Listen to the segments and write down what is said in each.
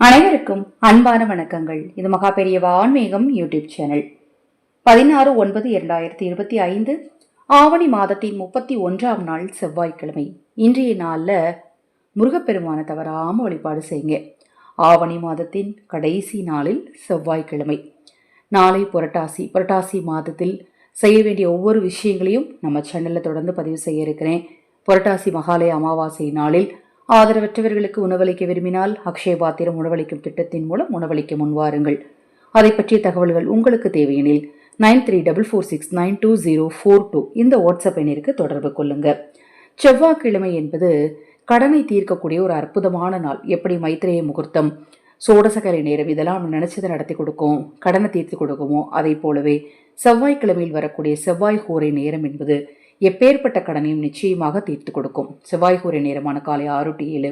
அனைவருக்கும் அன்பான வணக்கங்கள். இது மகா பெரியவா ஆன்மீகம் யூடியூப் சேனல். பதினாறு ஒன்பது இரண்டாயிரத்தி இருபத்தி ஐந்து ஆவணி மாதத்தின் முப்பத்தி ஒன்றாம் நாள் செவ்வாய்க்கிழமை. இன்றைய நாளில் முருகப்பெருமானை தவறாமல் வழிபாடு செய்யுங்க. ஆவணி மாதத்தின் கடைசி நாளில் செவ்வாய்க்கிழமை. நாளை புரட்டாசி. புரட்டாசி மாதத்தில் செய்ய வேண்டிய ஒவ்வொரு விஷயங்களையும் நம்ம சேனலில் தொடர்ந்து பதிவு செய்ய இருக்கிறேன். புரட்டாசி மகாலய அமாவாசை நாளில் ஆதரவற்றவர்களுக்கு உணவளிக்க விரும்பினால் அக்ஷய பாத்திரம் உணவளிக்கும் திட்டத்தின் மூலம் உணவளிக்க முன்வாருங்கள் அதை பற்றிய தகவல்கள் உங்களுக்கு தேவையெனில் nine three double four six nine two zero four two இந்த வாட்ஸ்அப் எண்ணிற்கு தொடர்பு கொள்ளுங்க. செவ்வாய்க்கிழமை என்பது கடனை தீர்க்கக்கூடிய ஒரு அற்புதமான நாள். எப்படி மைத்திரேய முகூர்த்தம் சோடசகரை நேரம் இதெல்லாம் நம்ம நினைச்சதை நடத்தி கொடுக்கும் கடனை தீர்த்து கொடுக்குமோ அதை போலவே செவ்வாய்க்கிழமையில் வரக்கூடிய செவ்வாய் ஹோரை நேரம் என்பது எப்பேற்பட்ட கடனையும் நிச்சயமாக தீர்த்து கொடுக்கும். செவ்வாய் கூரை நேரமான காலை ஆறு டு ஏழு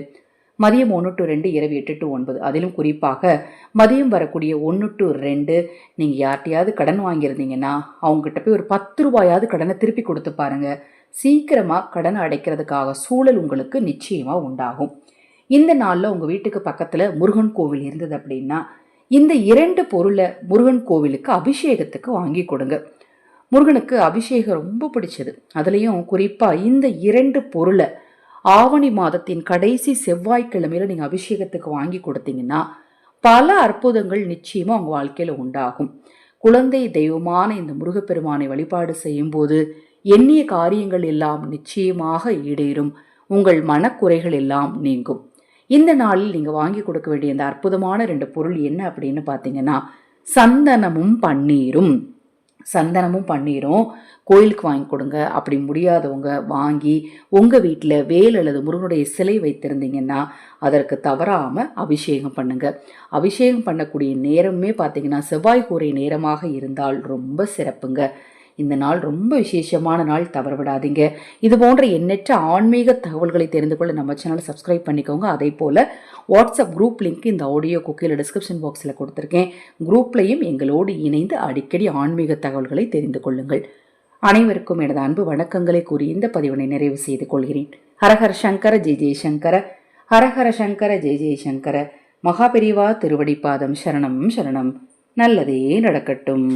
மதியம் ஒன்று டு ரெண்டு இரவு எட்டு டு ஒன்பது. அதிலும் குறிப்பாக மதியம் வரக்கூடிய ஒன்று டு ரெண்டு நீங்கள் யார்ட்டையாவது கடன் வாங்கியிருந்தீங்கன்னா அவங்ககிட்ட போய் ஒரு பத்து ரூபாயாவது கடனை திருப்பி கொடுத்து பாருங்க. சீக்கிரமாக கடனை அடைக்கிறதுக்காக சூழல் உங்களுக்கு நிச்சயமாக உண்டாகும். இந்த நாளில் உங்கள் வீட்டுக்கு பக்கத்தில் முருகன் கோவில் இருந்தது அப்படின்னா இந்த இரண்டு பொருளை முருகன் கோவிலுக்கு அபிஷேகத்துக்கு வாங்கி கொடுங்க. முருகனுக்கு அபிஷேகம் ரொம்ப பிடிச்சது. அதுலேயும் குறிப்பாக இந்த இரண்டு பொருளை ஆவணி மாதத்தின் கடைசி செவ்வாய்க்கிழமையில் நீங்கள் அபிஷேகத்துக்கு வாங்கி கொடுத்தீங்கன்னா பல அற்புதங்கள் நிச்சயமாக உங்கள் வாழ்க்கையில் உண்டாகும். குழந்தை தெய்வமான இந்த முருகப்பெருமானை வழிபாடு செய்யும்போது எண்ணிய காரியங்கள் எல்லாம் நிச்சயமாக ஈடேறும். உங்கள் மனக்குறைகள் எல்லாம் நீங்கும். இந்த நாளில் நீங்கள் வாங்கி கொடுக்க வேண்டிய இந்த அற்புதமான ரெண்டு பொருள் என்ன அப்படின்னு பார்த்தீங்கன்னா சந்தனமும் பன்னீரும். சந்தனமும் பன்னீரும் கோயிலுக்கு வாங்கி கொடுங்க. அப்படி முடியாதவங்க வாங்கி உங்கள் வீட்டில் வேல் அல்லது முருகனுடைய சிலை வைத்திருந்தீங்கன்னா அதற்கு தவறாமல் அபிஷேகம் பண்ணுங்க. அபிஷேகம் பண்ணக்கூடிய நேரமே பார்த்தீங்கன்னா செவ்வாய் கூரை நேரமாக இருந்தால் ரொம்ப சிறப்புங்க. இந்த நாள் ரொம்ப விசேஷமான நாள் தவற விடாதீங்க இது போன்ற எண்ணற்ற ஆன்மீக தகவல்களை தெரிந்து கொள்ள நம்ம சேனலை சப்ஸ்கிரைப் பண்ணிக்கோங்க. அதே போல் வாட்ஸ்அப் குரூப் லிங்க் இந்த ஆடியோ குக்கியில் டிஸ்கிரிப்ஷன் பாக்ஸில் கொடுத்துருக்கேன். குரூப்லையும் எங்களோடு இணைந்து அடிக்கடி ஆன்மீக தகவல்களை தெரிந்து கொள்ளுங்கள். அனைவருக்கும் எனது அன்பு வணக்கங்களை கூறி இந்த பதிவினை நிறைவு செய்து கொள்கிறேன். ஹரஹர சங்கர ஜெய் ஜெய்சங்கர ஹரஹர சங்கர ஜெய் ஜெய்சங்கர மகாபெரிவா திருவடிப்பாதம் சரணம் சரணம். நல்லதே நடக்கட்டும்.